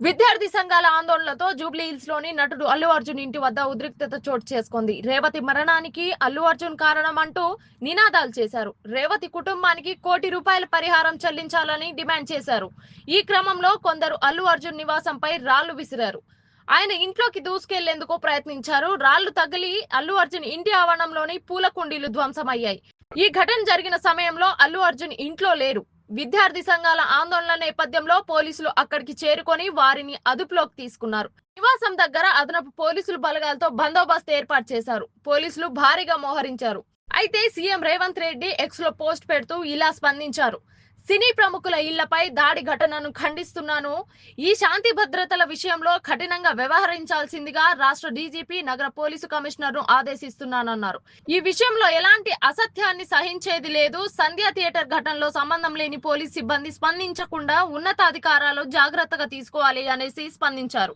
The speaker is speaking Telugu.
విద్యార్థి సంఘాల ఆందోళనలతో జూబ్లీ హిల్స్లోని నటుడు అల్లు అర్జున్ ఇంటి వద్ద ఉద్రిక్తత చోటు చేసుకుంది. రేవతి మరణానికి అల్లు అర్జున్ కారణం అంటూ నినాదాలు చేశారు. రేవతి కుటుంబానికి కోటి రూపాయల పరిహారం చెల్లించాలని డిమాండ్ చేశారు. ఈ క్రమంలో కొందరు అల్లు అర్జున్ నివాసంపై రాళ్ళు విసిరారు. ఆయన ఇంట్లోకి దూసుకెళ్ళేందుకు ప్రయత్నించారు. రాళ్ళు తగిలి అల్లు అర్జున్ ఇంటి ఆవరణంలోని పూల కుండీలు ధ్వంసమయ్యాయి. ఈ ఘటన జరిగిన సమయంలో అల్లు అర్జున్ ఇంట్లో లేరు. విద్యార్థి సంఘాల ఆందోళన నేపథ్యంలో పోలీసులు అక్కడికి చేరుకొని వారిని అదుపులోకి తీసుకున్నారు. నివాసం దగ్గర అదనపు పోలీసులు బలగాలతో బందోబస్తు ఏర్పాటు చేశారు. పోలీసులు భారీగా మోహరించారు. అయితే సీఎం రేవంత్ రెడ్డి ఎక్స్లో పోస్ట్ పెడుతూ ఇలా స్పందించారు. సినీ ప్రముఖుల ఇళ్ళపై దాడి ఘటనను ఖండిస్తున్నాను. ఈ శాంతి భద్రతల విషయంలో కఠినంగా వ్యవహరించాల్సిందిగా రాష్ట్ర డీజీపీ నగర పోలీసు కమిషనర్ను ఆదేశిస్తున్నానన్నారు. ఈ విషయంలో ఎలాంటి అసత్యాన్ని సహించేది లేదు. సంధ్యా థియేటర్ ఘటనలో సంబంధం లేని పోలీస్ సిబ్బంది స్పందించకుండా ఉన్నతాధికారాలు జాగ్రత్తగా తీసుకోవాలి అనేసి స్పందించారు.